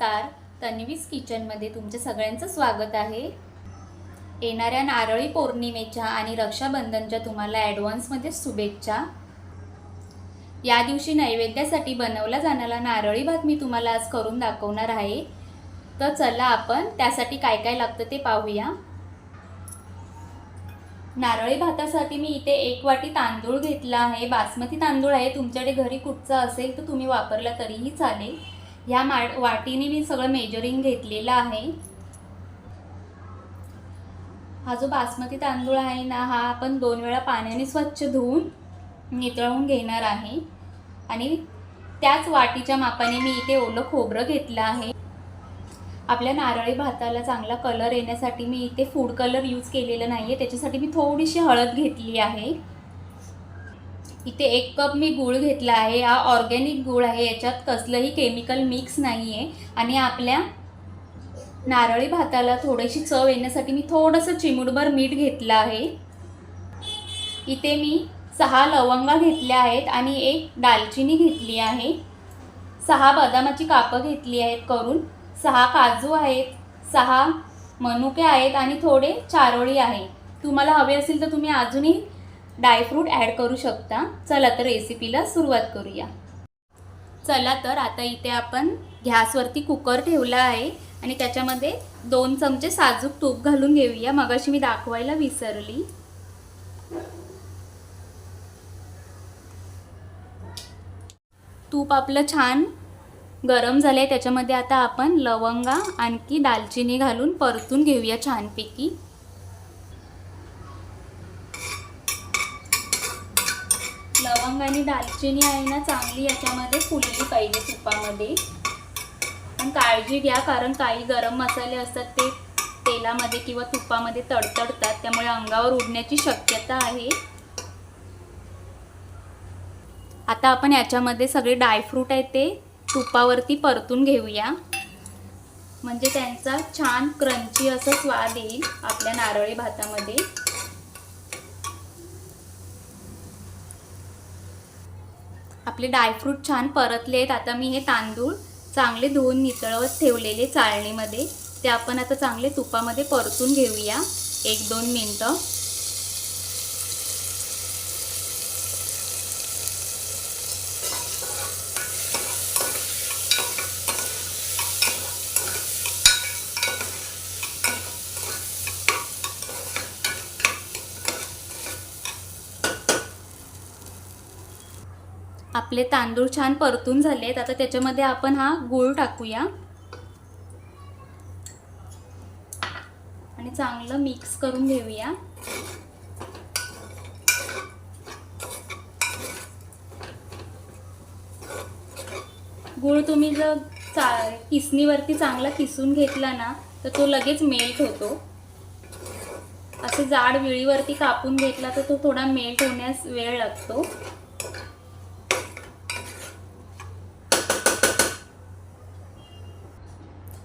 जान्हवीज किचनमध्ये तुमच्या सगळ्यांचं स्वागत आहे. येणाऱ्या नारळी पौर्णिमेच्या आणि रक्षाबंधनच्या तुम्हाला ॲडव्हान्समध्ये शुभेच्छा. या दिवशी नैवेद्यासाठी बनवला जाणारा नारळी भात मी तुम्हाला आज करून दाखवणार आहे. तर चला आपण त्यासाठी काय काय लागतं ते पाहूया. नारळी भातासाठी मी इथे एक वाटी तांदूळ घेतला आहे. बासमती तांदूळ आहे. तुमच्याकडे घरी कुठचा असेल तर तुम्ही वापरला तरीही चालेल. ह्या मा वाटीने मी सगळं मेजरिंग घेतलेलं आहे. हा जो बासमती तांदूळ आहे ना हा आपण दोन वेळा पाण्याने स्वच्छ धुवून नितळवून घेणार आहे. आणि त्याच वाटीच्या मापाने मी इथे ओलं खोबरं घेतलं आहे. आपल्या नारळी भाताला चांगला कलर येण्यासाठी मी इथे फूड कलर यूज केलेला नाही आहे त्याच्यासाठी मी थोडीशी हळद घेतली आहे. इथे एक कप मी गूळ घेतला आहे. हा ऑर्गॅनिक गूळ आहे. याच्यात कसलंही केमिकल मिक्स नाही आहे आणि आपल्या नारळी भाताला थोडीशी चव येण्यासाठी मी थोडंसं चिमुडभर मीठ घेतलं आहे. इथे मी सहा लवंगा घेतल्या आहेत आणि एक दालचिनी घेतली आहे. सहा बदामाची कापं घेतली आहेत करून. सहा काजू आहेत. सहा मनुके आहेत आणि थोडे चारोळी आहे. तुम्हाला हवे असेल तर तुम्ही अजूनही ड्रायफ्रूट ॲड करू शकता. चला तर रेसिपीला सुरुवात करूया. चला तर आता इथे आपण गॅसवरती कुकर ठेवला आहे आणि त्याच्यामध्ये दोन चमचे साजूक तूप घालून घेऊया. मगाशी मी दाखवायला विसरली. तूप आपलं छान गरम झालं आहे त्याच्यामध्ये आता आपण लवंगा आणखी दालचिनी घालून परतून घेऊया छानपैकी. लवंग आणि दालचिनी आहे ना चांगली याच्यामध्ये फुलली पाहिजे तुपामध्ये. पण काळजी घ्या कारण काही गरम मसाले असतात ते तेलामध्ये किंवा तुपामध्ये तडतडतात त्यामुळे अंगावर उडण्याची शक्यता आहे. आता आपण याच्यामध्ये सगळे ड्रायफ्रूट आहे ते तुपावरती परतून घेऊया. म्हणजे त्यांचा छान क्रंची असा स्वाद येईल आपल्या नारळी भातामध्ये. आपले ड्रायफ्रूट छान परतले आहेत आता मी हे तांदूळ चांगले धुवून नितळवत ठेवलेले चाळणीमध्ये. ते आपण आता चांगले तुपामध्ये परतून घेऊया. एक दोन मिनटं. आपले तांदूळ छान परतून झालेत. आता त्याच्यामध्ये आपण हा गूळ टाकूया. आणि चांगलं मिक्स करून घेऊया. गूळ तुम्ही जर चा किसणीवरती चांगला किसून घेतला ना तर तो लगेच मेल्ट होतो. असे जाड विळीवरती कापून घेतला तर तो थोडा मेल्ट होण्यास वेळ लागतो.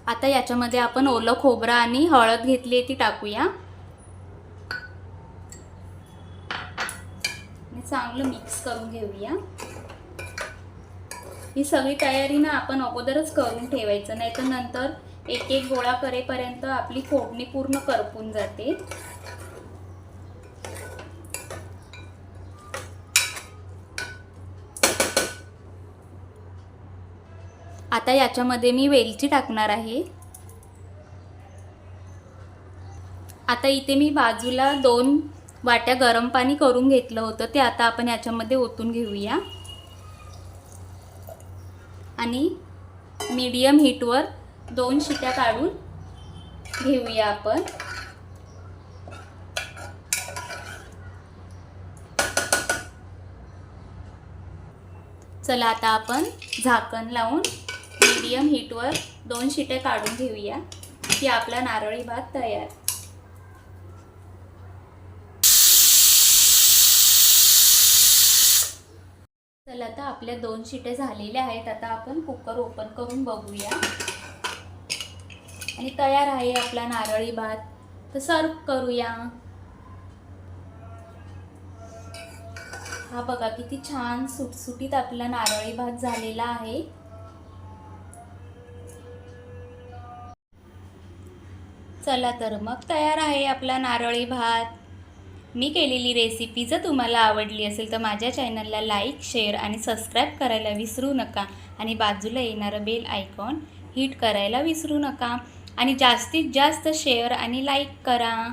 आता याच्यामध्ये आपण ओलं खोबरं आणि हळद घेतली ती टाकूया. चांगलं मिक्स करून घेऊया. ही सगळी तयारी ना आपण अगोदरच करून ठेवायचं नाही तर नंतर एक एक गोळा करेपर्यंत आपली फोडणी पूर्ण करपून जाते. आता याच्यामध्ये मी वेलची टाकणार आहे. आता इथे मी बाजूला दोन वाट्या गरम पाणी करून घेतलं होतं ते आता आपण याच्यामध्ये ओतून घेऊया. आणि मीडियम हीटवर दोन शिट्या काढून घेऊया आपण. चला आता आपण झाकण लावून मीडियम हीटवर दोन शिटे काढून घेऊया. की आपला नारळी भात तयार. चला आता आपल्या दोन शिटे झालेल्या आहेत. आता आपण कुकर ओपन करून बघूया. आणि तयार आहे आपला नारळी भात. तर सर्व करूया. हा बघा किती छान सुटसुटीत आपला नारळी भात झालेला आहे. चला तर मग तयार आहे आपला नारळी भात. मी केलेली रेसिपी जर तुम्हाला आवडली असेल तर माझ्या चॅनलला लाईक शेअर आणि सबस्क्राईब करायला विसरू नका. आणि बाजूला येणारं बेल आयकॉन हिट करायला विसरू नका. आणि जास्तीत जास्त शेअर आणि लाईक करा.